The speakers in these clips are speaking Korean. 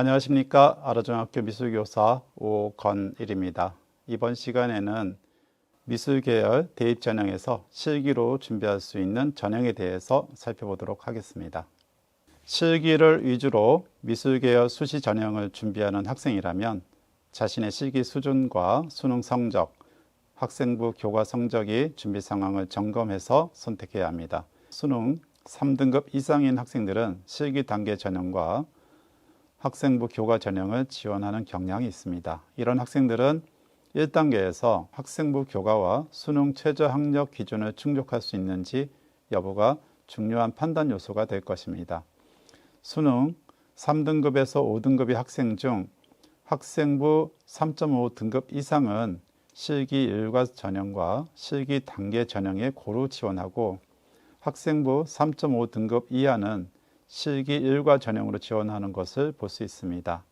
안녕하십니까. 아라중학교 미술교사 오건일입니다. 이번 시간에는 미술계열 대입 전형에서 실기로 준비할 수 있는 전형에 대해서 살펴보도록 하겠습니다. 실기를 위주로 미술계열 수시 전형을 준비하는 학생이라면 자신의 실기 수준과 수능 성적, 학생부 교과 성적이 준비 상황을 점검해서 선택해야 합니다. 수능 3등급 이상인 학생들은 실기 단계 전형과 학생부 교과 전형을 지원하는 경향이 있습니다. 이런 학생들은 1단계에서 학생부 교과와 수능 최저 학력 기준을 충족할 수 있는지 여부가 중요한 판단 요소가 될 것입니다. 수능 3등급에서 5등급의 학생 중 학생부 3.5 등급 이상은 실기 일과 전형과 실기 단계 전형에 고루 지원하고 학생부 3.5 등급 이하는 실기 일과 전형으로 지원하는 것을 볼 수 있습니다.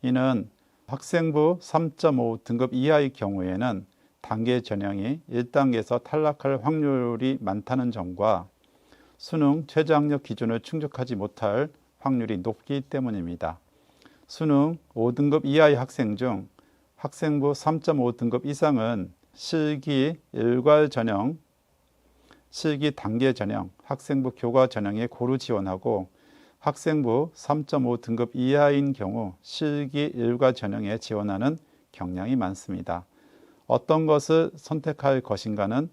이는 학생부 3.5 등급 이하의 경우에는 단계 전형이 1단계에서 탈락할 확률이 많다는 점과 수능 최저학력 기준을 충족하지 못할 확률이 높기 때문입니다. 수능 5등급 이하의 학생 중 학생부 3.5 등급 이상은 실기 일괄 전형, 실기 단계 전형, 학생부 교과 전형에 고루 지원하고 학생부 3.5 등급 이하인 경우 실기 일과 전형에 지원하는 경향이 많습니다. 어떤 것을 선택할 것인가는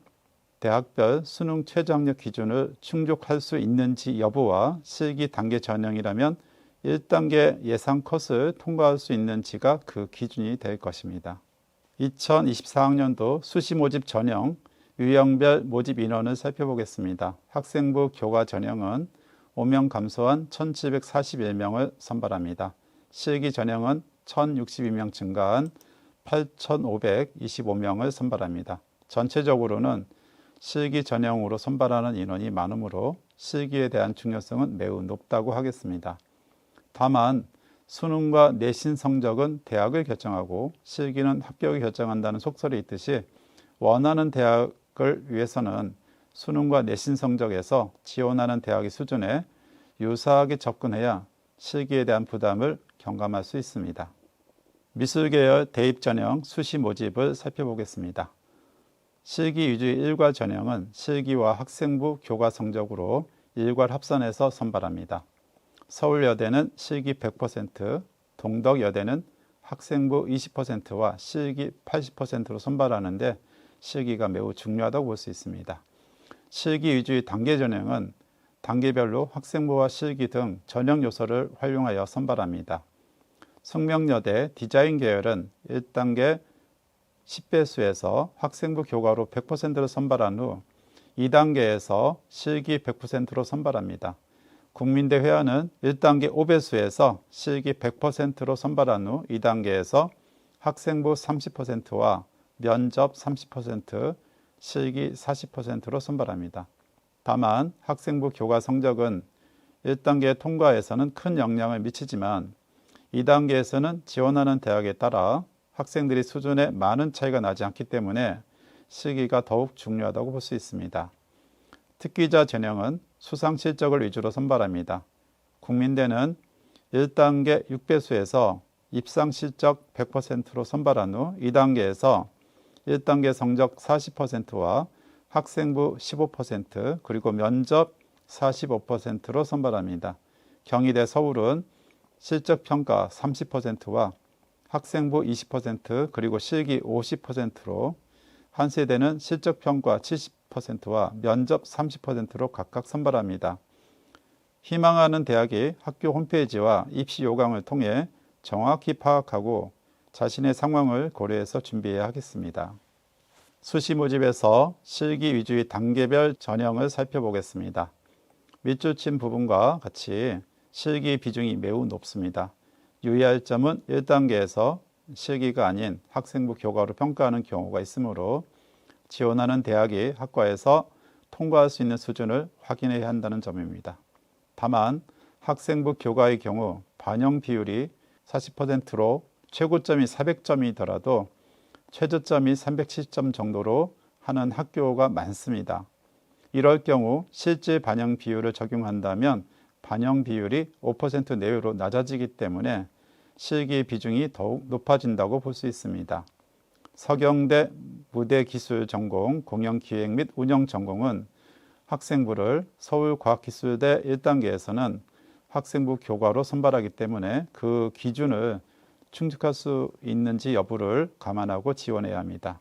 대학별 수능 최저학력 기준을 충족할 수 있는지 여부와 실기 단계 전형이라면 1단계 예상 컷을 통과할 수 있는지가 그 기준이 될 것입니다. 2024학년도 수시 모집 전형 유형별 모집 인원을 살펴보겠습니다. 학생부 교과 전형은 5명 감소한 1741명을 선발합니다. 실기 전형은 1062명 증가한 8525명을 선발합니다. 전체적으로는 실기 전형으로 선발하는 인원이 많으므로 실기에 대한 중요성은 매우 높다고 하겠습니다. 다만 수능과 내신 성적은 대학을 결정하고 실기는 합격을 결정한다는 속설이 있듯이 원하는 대학 을 위해서는 수능과 내신 성적에서 지원하는 대학의 수준에 유사하게 접근해야 실기에 대한 부담을 경감할 수 있습니다. 미술계열 대입 전형 수시 모집을 살펴보겠습니다. 실기 위주의 일괄 전형은 실기와 학생부 교과 성적으로 일괄 합산해서 선발합니다. 서울여대는 실기 100%, 동덕여대는 학생부 20%와 실기 80%로 선발하는데 실기가 매우 중요하다고 볼 수 있습니다. 실기 위주의 단계 전형은 단계별로 학생부와 실기 등 전형 요소를 활용하여 선발합니다. 성명여대 디자인 계열은 1단계 10배수에서 학생부 교과로 100%를 선발한 후 2단계에서 실기 100%로 선발합니다. 국민대 회화는 1단계 5배수에서 실기 100%로 선발한 후 2단계에서 학생부 30%와 면접 30%, 실기 40%로 선발합니다. 다만 학생부 교과 성적은 1단계 통과에서는 큰 영향을 미치지만 2단계에서는 지원하는 대학에 따라 학생들이 수준에 많은 차이가 나지 않기 때문에 실기가 더욱 중요하다고 볼 수 있습니다. 특기자 전형은 수상 실적을 위주로 선발합니다. 국민대는 1단계 6배수에서 입상 실적 100%로 선발한 후 2단계에서 1단계 성적 40%와 학생부 15% 그리고 면접 45%로 선발합니다. 경희대 서울은 실적 평가 30%와 학생부 20% 그리고 실기 50%로 한세대는 실적 평가 70%와 면접 30%로 각각 선발합니다. 희망하는 대학이 학교 홈페이지와 입시 요강을 통해 정확히 파악하고 자신의 상황을 고려해서 준비해야 하겠습니다. 수시 모집에서 실기 위주의 단계별 전형을 살펴보겠습니다. 밑줄 친 부분과 같이 실기 비중이 매우 높습니다. 유의할 점은 1단계에서 실기가 아닌 학생부 교과로 평가하는 경우가 있으므로 지원하는 대학이 학과에서 통과할 수 있는 수준을 확인해야 한다는 점입니다. 다만 학생부 교과의 경우 반영 비율이 40%로 최고점이 400점이더라도 최저점이 370점 정도로 하는 학교가 많습니다. 이럴 경우 실제 반영 비율을 적용한다면 반영 비율이 5% 내외로 낮아지기 때문에 실기 비중이 더욱 높아진다고 볼 수 있습니다. 서경대 무대기술 전공 공연기획 및 운영 전공은 학생부를 서울과학기술대 1단계에서는 학생부 교과로 선발하기 때문에 그 기준을 충족할 수 있는지 여부를 감안하고 지원해야 합니다.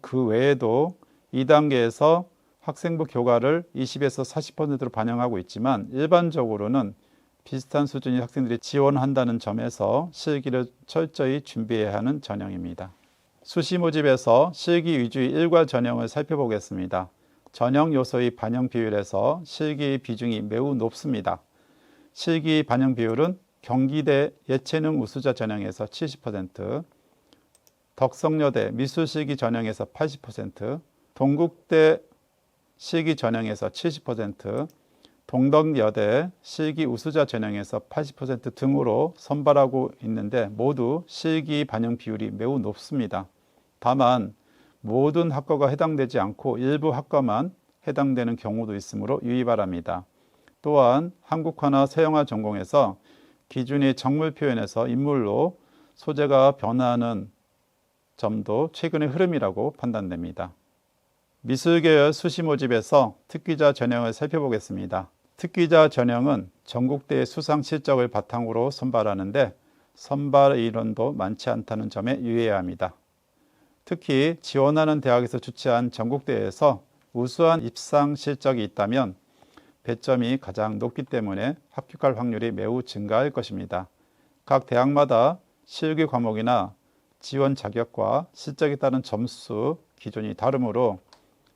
그 외에도 2단계에서 학생부 교과를 20에서 40%로 반영하고 있지만 일반적으로는 비슷한 수준의 학생들이 지원한다는 점에서 실기를 철저히 준비해야 하는 전형입니다. 수시 모집에서 실기 위주의 일괄 전형을 살펴보겠습니다. 전형 요소의 반영 비율에서 실기 비중이 매우 높습니다. 실기 반영 비율은 경기대 예체능 우수자 전형에서 70%, 덕성여대 미술실기 전형에서 80%, 동국대 실기 전형에서 70%, 동덕여대 실기 우수자 전형에서 80% 등으로 선발하고 있는데 모두 실기 반영 비율이 매우 높습니다. 다만 모든 학과가 해당되지 않고 일부 학과만 해당되는 경우도 있으므로 유의 바랍니다. 또한 한국화나 서양화 전공에서 기준이 정물 표현에서 인물로 소재가 변화하는 점도 최근의 흐름이라고 판단됩니다. 미술계열 수시 모집에서 특기자 전형을 살펴보겠습니다. 특기자 전형은 전국대의 수상 실적을 바탕으로 선발하는데 선발 인원도 많지 않다는 점에 유의해야 합니다. 특히 지원하는 대학에서 주최한 전국대회에서 우수한 입상 실적이 있다면 배점이 가장 높기 때문에 합격할 확률이 매우 증가할 것입니다. 각 대학마다 실기 과목이나 지원 자격과 실적에 따른 점수 기준이 다르므로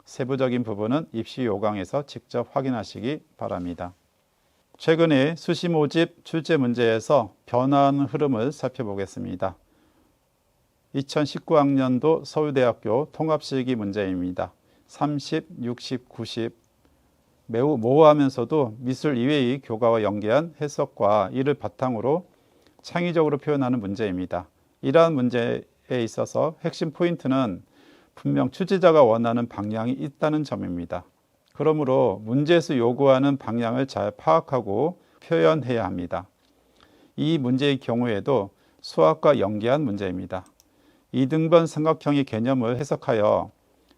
세부적인 부분은 입시 요강에서 직접 확인하시기 바랍니다. 최근에 수시 모집 출제 문제에서 변화하는 흐름을 살펴보겠습니다. 2019학년도 서울대학교 통합실기 문제입니다. 30, 60, 90 매우 모호하면서도 미술 이외의 교과와 연계한 해석과 이를 바탕으로 창의적으로 표현하는 문제입니다. 이러한 문제에 있어서 핵심 포인트는 분명 출제자가 원하는 방향이 있다는 점입니다. 그러므로 문제에서 요구하는 방향을 잘 파악하고 표현해야 합니다. 이 문제의 경우에도 수학과 연계한 문제입니다. 이등변 삼각형의 개념을 해석하여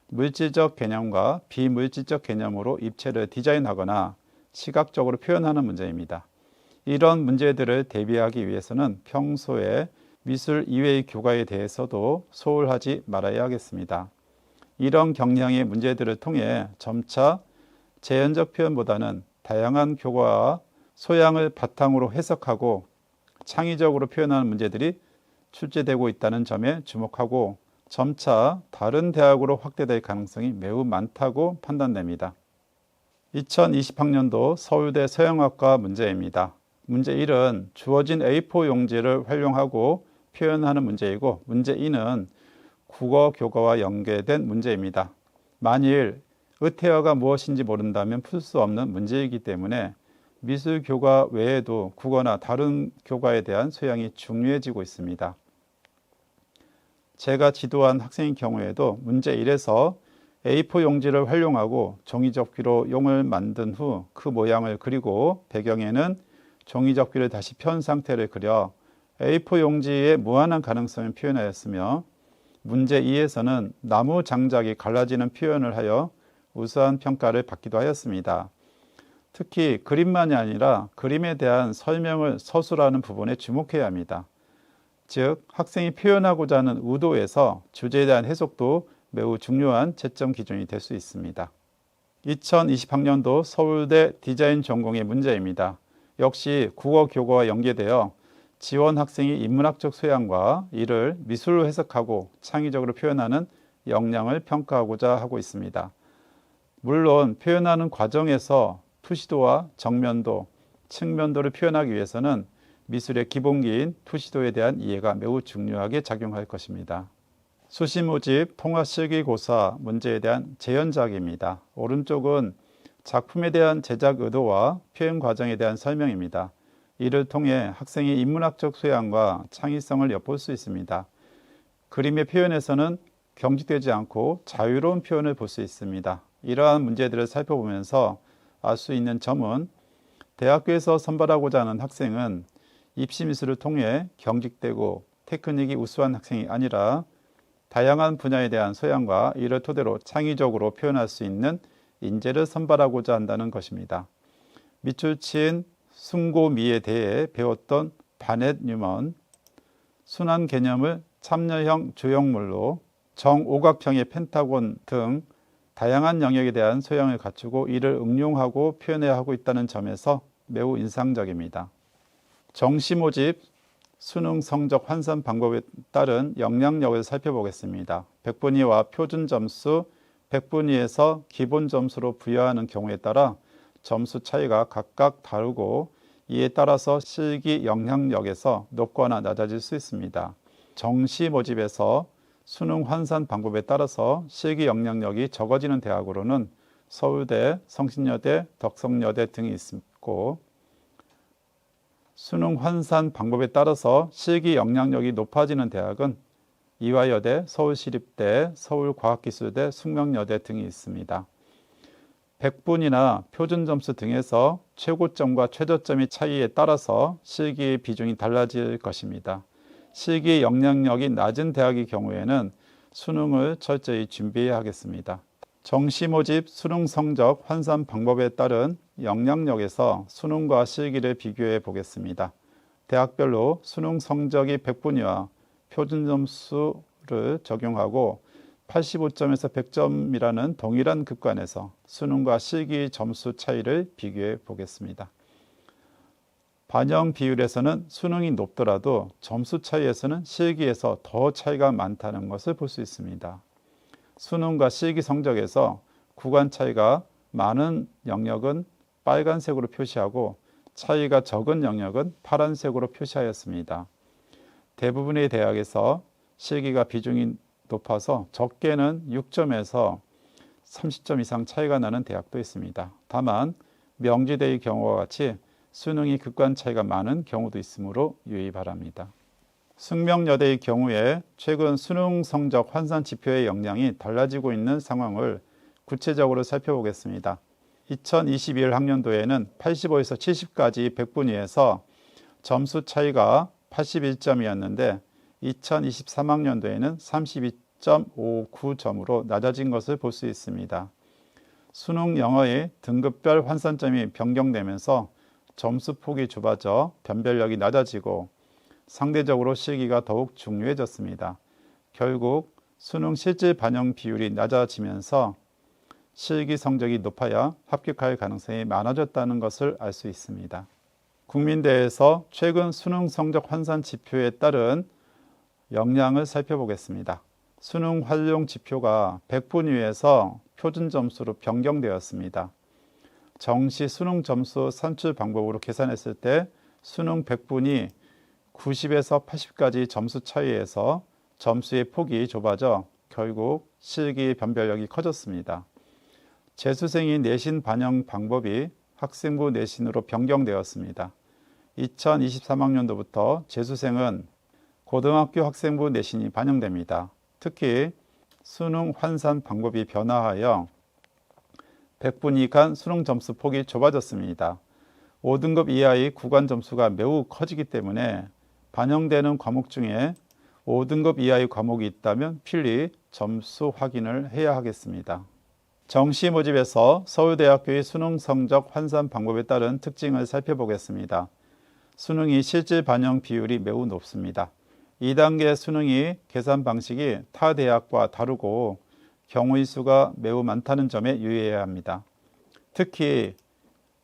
물질적 개념과 비물질적 개념으로 입체를 디자인하거나 시각적으로 표현하는 문제입니다. 이런 문제들을 대비하기 위해서는 평소에 미술 이외의 교과에 대해서도 소홀하지 말아야 하겠습니다. 이런 경향의 문제들을 통해 점차 재현적 표현보다는 다양한 교과와 소양을 바탕으로 해석하고 창의적으로 표현하는 문제들이 출제되고 있다는 점에 주목하고 점차 다른 대학으로 확대될 가능성이 매우 많다고 판단됩니다. 2020학년도 서울대 서영학과 문제입니다. 문제 1은 주어진 A4 용지를 활용하고 표현하는 문제이고 문제 2는 국어 교과와 연계된 문제입니다. 만일 의태어가 무엇인지 모른다면 풀 수 없는 문제이기 때문에 미술 교과 외에도 국어나 다른 교과에 대한 소양이 중요해지고 있습니다. 제가 지도한 학생의 경우에도 문제 1에서 A4 용지를 활용하고 종이 접기로 용을 만든 후 그 모양을 그리고 배경에는 종이 접기를 다시 편 상태를 그려 A4 용지의 무한한 가능성을 표현하였으며 문제 2에서는 나무 장작이 갈라지는 표현을 하여 우수한 평가를 받기도 하였습니다. 특히 그림만이 아니라 그림에 대한 설명을 서술하는 부분에 주목해야 합니다. 즉 학생이 표현하고자 하는 의도에서 주제에 대한 해석도 매우 중요한 채점 기준이 될 수 있습니다. 2020학년도 서울대 디자인 전공의 문제입니다. 역시 국어 교과와 연계되어 지원 학생이 인문학적 소양과 이를 미술로 해석하고 창의적으로 표현하는 역량을 평가하고자 하고 있습니다. 물론 표현하는 과정에서 투시도와 정면도, 측면도를 표현하기 위해서는 미술의 기본기인 투시도에 대한 이해가 매우 중요하게 작용할 것입니다. 수시 모집 통합 실기 고사 문제에 대한 재현작입니다. 오른쪽은 작품에 대한 제작 의도와 표현 과정에 대한 설명입니다. 이를 통해 학생의 인문학적 소양과 창의성을 엿볼 수 있습니다. 그림의 표현에서는 경직되지 않고 자유로운 표현을 볼 수 있습니다. 이러한 문제들을 살펴보면서 알 수 있는 점은 대학교에서 선발하고자 하는 학생은 입시 미술을 통해 경직되고 테크닉이 우수한 학생이 아니라 다양한 분야에 대한 소양과 이를 토대로 창의적으로 표현할 수 있는 인재를 선발하고자 한다는 것입니다. 밑줄 친 숭고미에 대해 배웠던 바넷 뉴먼, 순환 개념을 참여형 조형물로 정오각형의 펜타곤 등 다양한 영역에 대한 소양을 갖추고 이를 응용하고 표현해야 하고 있다는 점에서 매우 인상적입니다. 정시 모집 수능 성적 환산 방법에 따른 영향력을 살펴보겠습니다. 백분위와 표준 점수, 백분위에서 기본 점수로 부여하는 경우에 따라 점수 차이가 각각 다르고 이에 따라서 실기 영향력에서 높거나 낮아질 수 있습니다. 정시 모집에서 수능 환산 방법에 따라서 실기 영향력이 적어지는 대학으로는 서울대, 성신여대, 덕성여대 등이 있고 수능 환산 방법에 따라서 실기 영향력이 높아지는 대학은 이화여대, 서울시립대, 서울과학기술대, 숙명여대 등이 있습니다. 백분이나 표준 점수 등에서 최고점과 최저점의 차이에 따라서 실기의 비중이 달라질 것입니다. 실기 영향력이 낮은 대학의 경우에는 수능을 철저히 준비해야 하겠습니다. 정시 모집 수능 성적 환산 방법에 따른 영향력에서 수능과 실기를 비교해 보겠습니다. 대학별로 수능 성적이 100분위와 표준 점수를 적용하고 85점에서 100점이라는 동일한 급관에서 수능과 실기 점수 차이를 비교해 보겠습니다. 반영 비율에서는 수능이 높더라도 점수 차이에서는 실기에서 더 차이가 많다는 것을 볼 수 있습니다. 수능과 실기 성적에서 구간 차이가 많은 영역은 빨간색으로 표시하고 차이가 적은 영역은 파란색으로 표시하였습니다. 대부분의 대학에서 실기가 비중이 높아서 적게는 6점에서 30점 이상 차이가 나는 대학도 있습니다. 다만 명지대의 경우와 같이 수능이 극관 차이가 많은 경우도 있으므로 유의 바랍니다. 숙명여대의 경우에 최근 수능 성적 환산 지표의 역량이 달라지고 있는 상황을 구체적으로 살펴보겠습니다. 2021 학년도에는 85에서 70까지 100분위에서 점수 차이가 81점이었는데 2023학년도에는 32.59점으로 낮아진 것을 볼 수 있습니다. 수능 영어의 등급별 환산점이 변경되면서 점수 폭이 좁아져 변별력이 낮아지고 상대적으로 실기가 더욱 중요해졌습니다. 결국 수능 실질 반영 비율이 낮아지면서 실기 성적이 높아야 합격할 가능성이 많아졌다는 것을 알 수 있습니다. 국민대에서 최근 수능 성적 환산 지표에 따른 역량을 살펴보겠습니다. 수능 활용 지표가 100분 위에서 표준 점수로 변경되었습니다. 정시 수능 점수 산출 방법으로 계산했을 때 수능 100분이 90에서 80까지 점수 차이에서 점수의 폭이 좁아져 결국 실기 변별력이 커졌습니다. 재수생이 내신 반영 방법이 학생부 내신으로 변경되었습니다. 2023학년도부터 재수생은 고등학교 학생부 내신이 반영됩니다. 특히 수능 환산 방법이 변화하여 100분 이간 수능 점수 폭이 좁아졌습니다. 5등급 이하의 구간 점수가 매우 커지기 때문에 반영되는 과목 중에 5등급 이하의 과목이 있다면 필히 점수 확인을 해야 하겠습니다. 정시 모집에서 서울대학교의 수능 성적 환산 방법에 따른 특징을 살펴보겠습니다. 수능이 실질 반영 비율이 매우 높습니다. 2단계 수능이 계산 방식이 타 대학과 다르고 경우의 수가 매우 많다는 점에 유의해야 합니다. 특히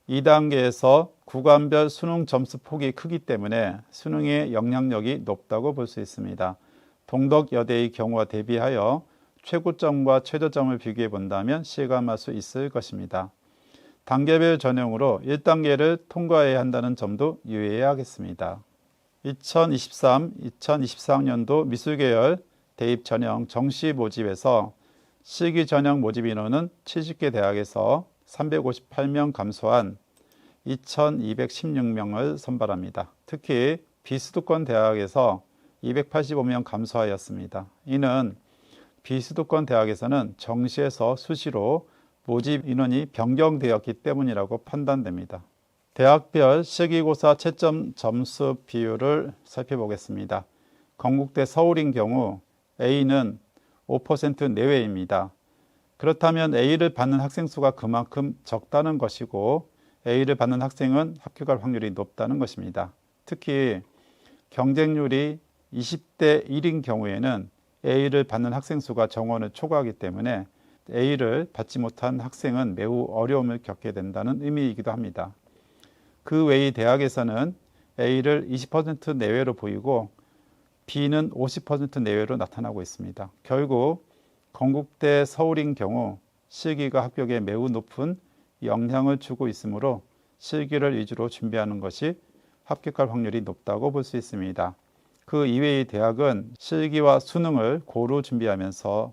2단계에서 구간별 수능 점수 폭이 크기 때문에 수능의 영향력이 높다고 볼 수 있습니다. 동덕여대의 경우와 대비하여 최고점과 최저점을 비교해 본다면 실감할 수 있을 것입니다. 단계별 전형으로 1단계를 통과해야 한다는 점도 유의해야 하겠습니다. 2023, 2024학년도 미술계열 대입 전형 정시 모집에서 실기 전형 모집 인원은 70개 대학에서 358명 감소한 2,216명을 선발합니다. 특히 비수도권 대학에서 285명 감소하였습니다. 이는 비수도권 대학에서는 정시에서 수시로 모집 인원이 변경되었기 때문이라고 판단됩니다. 대학별 실기고사 채점 점수 비율을 살펴보겠습니다. 건국대 서울인 경우 A는 5% 내외입니다. 그렇다면 A를 받는 학생 수가 그만큼 적다는 것이고 A를 받는 학생은 합격할 확률이 높다는 것입니다. 특히 경쟁률이 20대 1인 경우에는 A를 받는 학생 수가 정원을 초과하기 때문에 A를 받지 못한 학생은 매우 어려움을 겪게 된다는 의미이기도 합니다. 그 외의 대학에서는 A를 20% 내외로 보이고 B는 50% 내외로 나타나고 있습니다. 결국 건국대 서울인 경우 실기가 합격에 매우 높은 영향을 주고 있으므로 실기를 위주로 준비하는 것이 합격할 확률이 높다고 볼 수 있습니다. 그 이외의 대학은 실기와 수능을 고루 준비하면서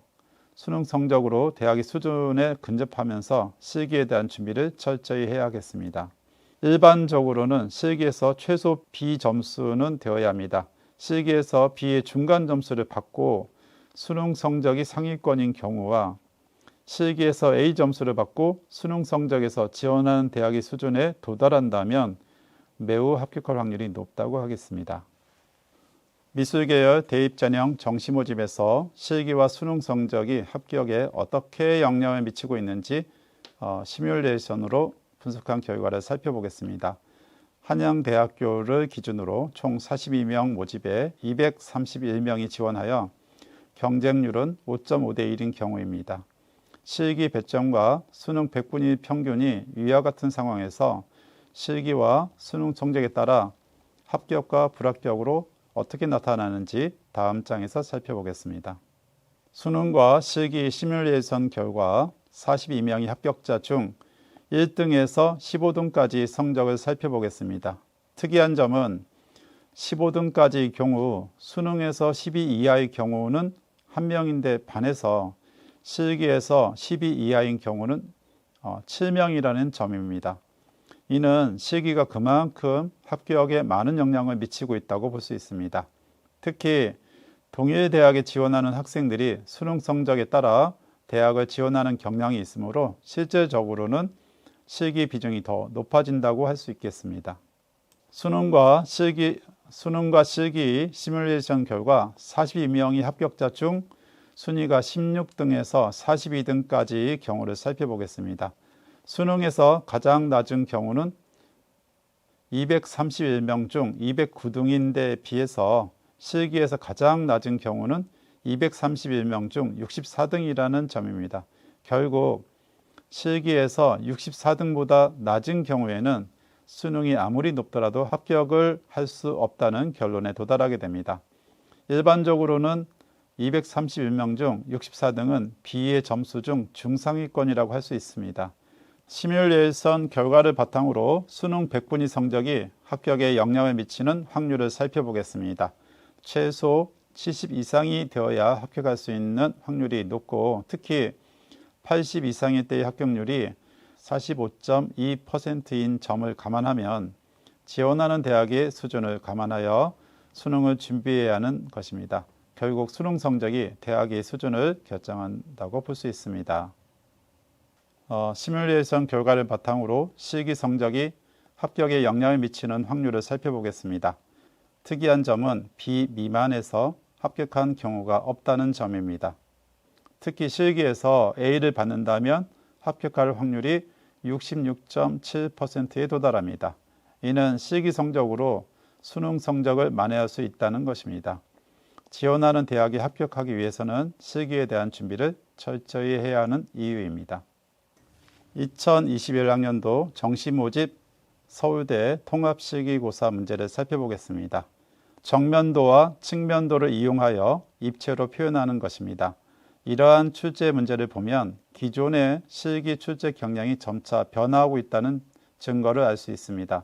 수능 성적으로 대학의 수준에 근접하면서 실기에 대한 준비를 철저히 해야겠습니다. 일반적으로는 실기에서 최소 B 점수는 되어야 합니다. 실기에서 B의 중간 점수를 받고 수능 성적이 상위권인 경우와 실기에서 A 점수를 받고 수능 성적에서 지원하는 대학의 수준에 도달한다면 매우 합격할 확률이 높다고 하겠습니다. 미술계열 대입전형 정시 모집에서 실기와 수능 성적이 합격에 어떻게 영향을 미치고 있는지 어, 시뮬레이션으로 분석한 결과를 살펴보겠습니다. 한양대학교를 기준으로 총 42명 모집에 231명이 지원하여 경쟁률은 5.5대 1인 경우입니다. 실기 배점과 수능 100분위 평균이 위와 같은 상황에서 실기와 수능 성적에 따라 합격과 불합격으로 어떻게 나타나는지 다음 장에서 살펴보겠습니다. 수능과 실기 시뮬레이션 결과 42명의 합격자 중 1등에서 15등까지 성적을 살펴보겠습니다. 특이한 점은 15등까지의 경우 수능에서 12 이하의 경우는 한 명인데 반해서 실기에서 12 이하인 경우는 7명이라는 어, 점입니다. 이는 실기가 그만큼 합격에 많은 영향을 미치고 있다고 볼 수 있습니다. 특히 동일 대학에 지원하는 학생들이 수능 성적에 따라 대학을 지원하는 경향이 있으므로 실질적으로는 실기 비중이 더 높아진다고 할 수 있겠습니다. 수능과 실기 수능과 실기 시뮬레이션 결과 42명이 합격자 중 순위가 16등에서 42등까지 경우를 살펴보겠습니다. 수능에서 가장 낮은 경우는 231명 중 209등인데 비해서 실기에서 가장 낮은 경우는 231명 중 64등이라는 점입니다. 결국 실기에서 64등보다 낮은 경우에는 수능이 아무리 높더라도 합격을 할 수 없다는 결론에 도달하게 됩니다. 일반적으로는 231명 중 64등은 B의 점수 중 중상위권이라고 할 수 있습니다. 시뮬레이션 결과를 바탕으로 수능 100분위 성적이 합격에 영향을 미치는 확률을 살펴보겠습니다. 최소 70 이상이 되어야 합격할 수 있는 확률이 높고 특히 80 이상일 때의 합격률이 45.2%인 점을 감안하면 지원하는 대학의 수준을 감안하여 수능을 준비해야 하는 것입니다. 결국 수능 성적이 대학의 수준을 결정한다고 볼 수 있습니다. 어, 시뮬레이션 결과를 바탕으로 실기 성적이 합격에 영향을 미치는 확률을 살펴보겠습니다. 특이한 점은 B 미만에서 합격한 경우가 없다는 점입니다. 특히 실기에서 A를 받는다면 합격할 확률이 66.7%에 도달합니다. 이는 실기 성적으로 수능 성적을 만회할 수 있다는 것입니다. 지원하는 대학에 합격하기 위해서는 실기에 대한 준비를 철저히 해야 하는 이유입니다. 2021학년도 정시 모집 서울대 통합실기고사 문제를 살펴보겠습니다. 정면도와 측면도를 이용하여 입체로 표현하는 것입니다. 이러한 출제 문제를 보면 기존의 실기 출제 경향이 점차 변화하고 있다는 증거를 알 수 있습니다.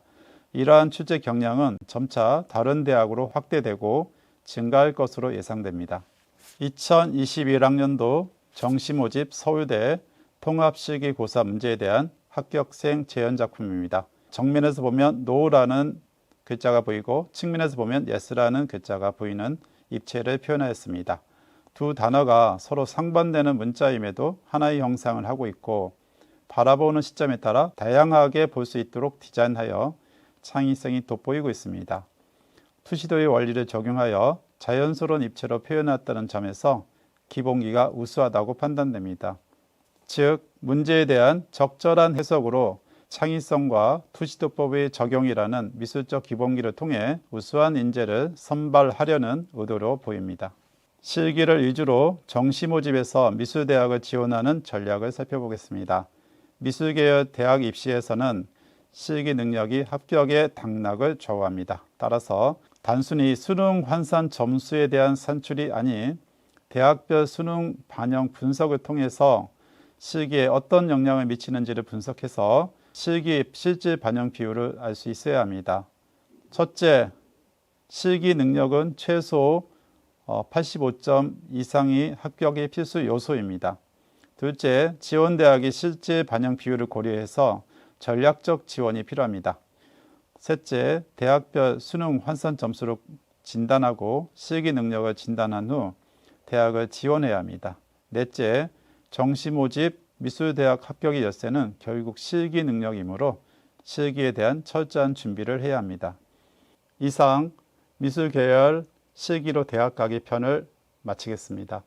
이러한 출제 경향은 점차 다른 대학으로 확대되고 증가할 것으로 예상됩니다. 2021학년도 정시 모집 서울대 통합실기 고사 문제에 대한 합격생 재현 작품입니다. 정면에서 보면 no라는 글자가 보이고 측면에서 보면 yes라는 글자가 보이는 입체를 표현하였습니다. 두 단어가 서로 상반되는 문자임에도 하나의 형상을 하고 있고 바라보는 시점에 따라 다양하게 볼 수 있도록 디자인하여 창의성이 돋보이고 있습니다. 투시도의 원리를 적용하여 자연스러운 입체로 표현했다는 점에서 기본기가 우수하다고 판단됩니다. 즉, 문제에 대한 적절한 해석으로 창의성과 투시도법의 적용이라는 미술적 기본기를 통해 우수한 인재를 선발하려는 의도로 보입니다. 실기를 위주로 정시 모집에서 미술대학을 지원하는 전략을 살펴보겠습니다. 미술계열 대학 입시에서는 실기 능력이 합격의 당락을 좌우합니다. 따라서 단순히 수능 환산 점수에 대한 산출이 아닌 대학별 수능 반영 분석을 통해서 실기에 어떤 영향을 미치는지를 분석해서 실기 실질 반영 비율을 알 수 있어야 합니다. 첫째, 실기 능력은 최소 85점 이상이 합격의 필수 요소입니다. 둘째, 지원 대학의 실질 반영 비율을 고려해서 전략적 지원이 필요합니다. 셋째, 대학별 수능 환산 점수를 진단하고 실기 능력을 진단한 후 대학을 지원해야 합니다. 넷째, 정시 모집 미술대학 합격의 열쇠는 결국 실기 능력이므로 실기에 대한 철저한 준비를 해야 합니다. 이상 미술 계열 실기로 대학 가기 편을 마치겠습니다.